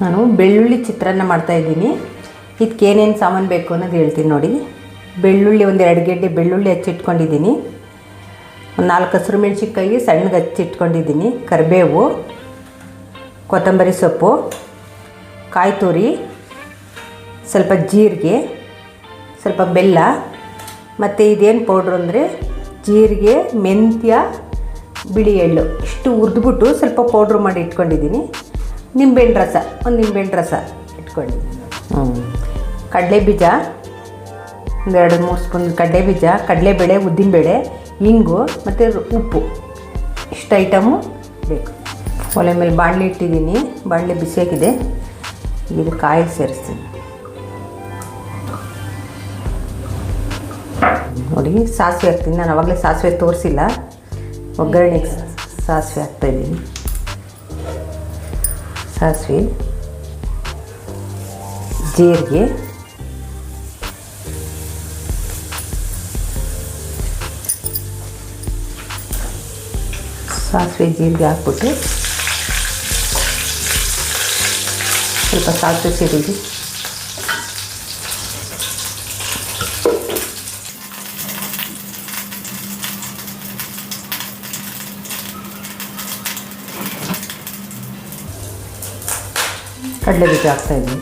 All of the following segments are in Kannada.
ನಾನು ಬೆಳ್ಳುಳ್ಳಿ ಚಿತ್ರಾನ್ನ ಮಾಡ್ತಾಯಿದ್ದೀನಿ ಇದಕ್ಕೆ ಏನೇನು ಸಾಮಾನು ಬೇಕು ಅನ್ನೋದು ಹೇಳ್ತೀನಿ ನೋಡಿ. ಬೆಳ್ಳುಳ್ಳಿ ಒಂದು ಎರಡು ಗೆಡ್ಡೆ ಬೆಳ್ಳುಳ್ಳಿ ಹಚ್ಚಿಟ್ಕೊಂಡಿದ್ದೀನಿ ಒಂದು ನಾಲ್ಕು ಹಸಿರು ಮೆಣಸಿನ್ಕಾಯಿ, ಸಣ್ಣಗೆ ಹಚ್ಚಿಟ್ಕೊಂಡಿದ್ದೀನಿ ಕರಿಬೇವು, ಕೊತ್ತಂಬರಿ ಸೊಪ್ಪು, ಕಾಯಿ ತುರಿ, ಸ್ವಲ್ಪ ಜೀರಿಗೆ, ಸ್ವಲ್ಪ ಬೆಲ್ಲ, ಮತ್ತು ಇದೇನು ಪೌಡ್ರ್ ಅಂದರೆ ಜೀರಿಗೆ, ಮೆಂತ್ಯ, ಬಿಳಿ ಎಳ್ಳು. ಇಷ್ಟು ಹುರಿದ್ಬಿಟ್ಟು ಸ್ವಲ್ಪ ಪೌಡ್ರ್ ಮಾಡಿ ಇಟ್ಕೊಂಡಿದ್ದೀನಿ. ನಿಂಬೆಹಣ್ಣು ರಸ ಒಂದು ನಿಂಬೆಹಣ್ಣು ರಸ ಇಟ್ಕೊಳ್ಳಿ ಹ್ಞೂ ಕಡಲೆ ಬೀಜ ಒಂದೆರಡು ಮೂರು ಸ್ಪೂನ್ ಕಡಲೆ ಬೀಜ ಕಡಲೆಬೇಳೆ ಉದ್ದಿನಬೇಳೆ ಇಂಗು ಮತ್ತು ಉಪ್ಪು. ಇಷ್ಟು ಐಟಮು ಬೇಕು. ಒಲೆ ಮೇಲೆ ಬಾಣಲೆ ಇಟ್ಟಿದ್ದೀನಿ ಬಾಣಲೆ ಬಿಸಿಯಾಗಿದೆ. ಇದು ಕಾಯಿ ಸೇರಿಸ್ತೀನಿ. ನೋಡಿ ಸಾಸಿವೆ ಹಾಕ್ತೀನಿ. ನಾನು ಅವಾಗಲೇ ಸಾಸಿವೆ ತೋರಿಸಿಲ್ಲ. ಒಗ್ಗರಣೆಗೆ ಸಾಸಿವೆ ಹಾಕ್ತಾಯಿದ್ದೀನಿ ಸಾಸಿವೆ ಜೀರಿಗೆ ಸಾಸಿವೆ ಜೀರಿಗೆ ಹಾಕ್ಬಿಟ್ಟು ಸ್ವಲ್ಪ ಸಾಸಿವೆ ಸಿಡಿದು ಕಡಲೆ ಬೀಜ ಹಾಕ್ತಾಯಿದ್ದೀನಿ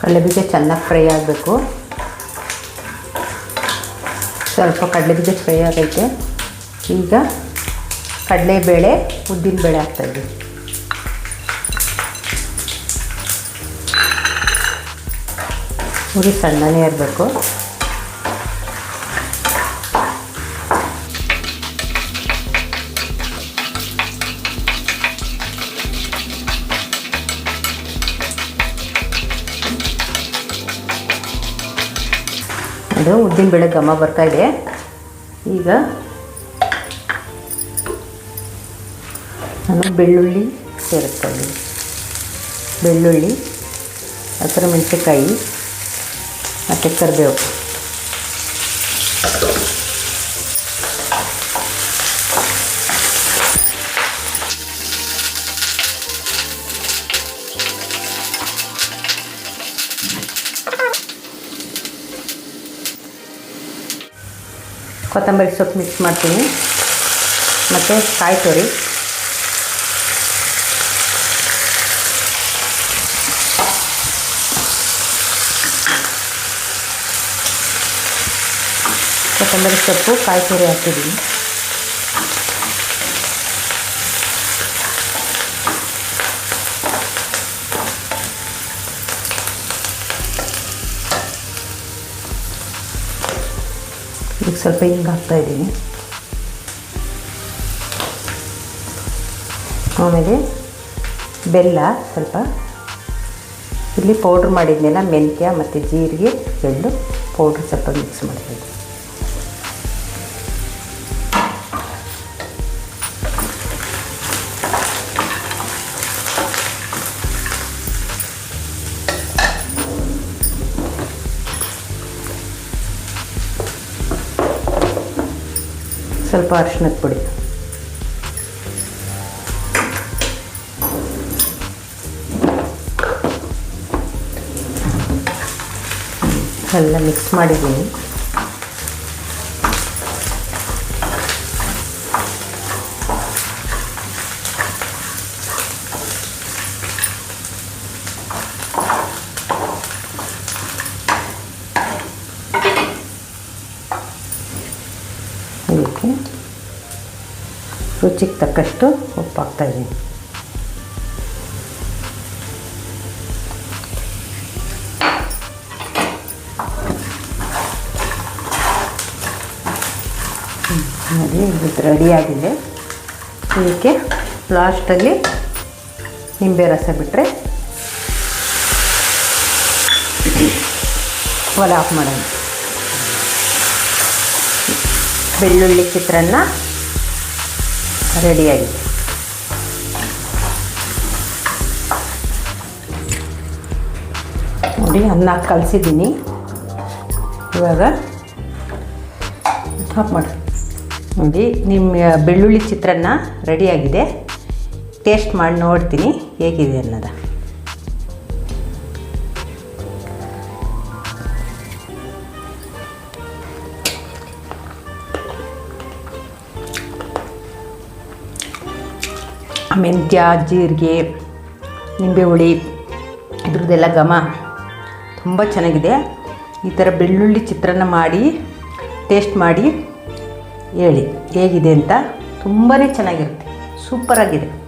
ಕಡಲೆ ಬೀಜ ಚೆನ್ನಾಗಿ ಫ್ರೈ ಆಗಬೇಕು. ಸ್ವಲ್ಪ ಕಡಲೆ ಬೀಜ ಫ್ರೈ ಆಗೈತೆ. ಈಗ ಕಡಲೆಬೇಳೆ ಉದ್ದಿನಬೇಳೆ ಹಾಕ್ತಾಯಿದ್ವಿ ಹುರಿ ಸಣ್ಣನೇ ಇರಬೇಕು. ಅದು ಉದ್ದಿನಬೇಳೆ ಘಮ ಬರ್ತಾ ಇದೆ. ಈಗ ನಾನು ಬೆಳ್ಳುಳ್ಳಿ ಸೇರಿಸ್ಕೊಳ್ಳಿ. ಬೆಳ್ಳುಳ್ಳಿ, ಹಸಿರು ಮೆಣಸಿನಕಾಯಿ ಮತ್ತು ಕರಿಬೇವು. ಕೊತ್ತಂಬರಿ ಸೊಪ್ಪು ಮಿಕ್ಸ್ ಮಾಡ್ತೀನಿ. ಮತ್ತು ಕಾಯಿ ತುರಿ. ಕೊತ್ತಂಬರಿ ಸೊಪ್ಪು ಕಾಯಿ ತುರಿ ಹಾಕಿದ್ದೀನಿ ಈಗ ಸ್ವಲ್ಪ ಹಿಂಗೆ ಹಾಕ್ತಾ ಇದ್ದೀನಿ. ಆಮೇಲೆ ಬೆಲ್ಲ ಸ್ವಲ್ಪ. ಇಲ್ಲಿ ಪೌಡ್ರ್ ಮಾಡಿದ್ನೆಲ್ಲ, ಮೆಂತ್ಯ ಮತ್ತು ಜೀರಿಗೆ ಎಳ್ಳು ಪೌಡ್ರ್ ಸ್ವಲ್ಪ ಮಿಕ್ಸ್ ಮಾಡ್ತೀನಿ ಸ್ವಲ್ಪ ಅರಿಶಿನದ ಪುಡಿ. ಎಲ್ಲ ಮಿಕ್ಸ್ ಮಾಡಿದ್ದೀನಿ ಇದಕ್ಕೆ ರುಚಿಗೆ ತಕ್ಕಷ್ಟು ಉಪ್ಪು ಹಾಕ್ತಾಯಿದ್ದೀನಿ ನೋಡಿ ಇದು ರೆಡಿಯಾಗಿದೆ ಇದಕ್ಕೆ ಲಾಸ್ಟಲ್ಲಿ ನಿಂಬೆ ರಸ ಬಿಟ್ಟರೆ ಒಲೆ ಆಫ್ ಮಾಡೋಣ. ಬೆಳ್ಳುಳ್ಳಿ ಚಿತ್ರಾನ್ನ ರೆಡಿಯಾಗಿದೆ ನೋಡಿ, ಅನ್ನ ಕಲಸಿದ್ದೀನಿ ಇವಾಗ ಆಫ್ ಮಾಡಿ. ನೋಡಿ ನಿಮ್ಮ ಬೆಳ್ಳುಳ್ಳಿ ಚಿತ್ರಾನ್ನ ರೆಡಿಯಾಗಿದೆ. ಟೇಸ್ಟ್ ಮಾಡಿ ನೋಡ್ತೀನಿ, ಹೇಗಿದೆ ಅನ್ನೋದ. ಮೆಂತ್ಯ ಜೀರಿಗೆ, ನಿಂಬೆ ಹುಳಿ, ಇದ್ರದ್ದೆಲ್ಲ ಘಮ ತುಂಬ ಚೆನ್ನಾಗಿದೆ. ಈ ಥರ ಬೆಳ್ಳುಳ್ಳಿ ಚಿತ್ರಾನ್ನ ಮಾಡಿ ಟೇಸ್ಟ್ ಮಾಡಿ ಹೇಳಿ, ಹೇಗಿದೆ ಅಂತ ತುಂಬಾ ಚೆನ್ನಾಗಿರುತ್ತೆ. ಸೂಪರಾಗಿದೆ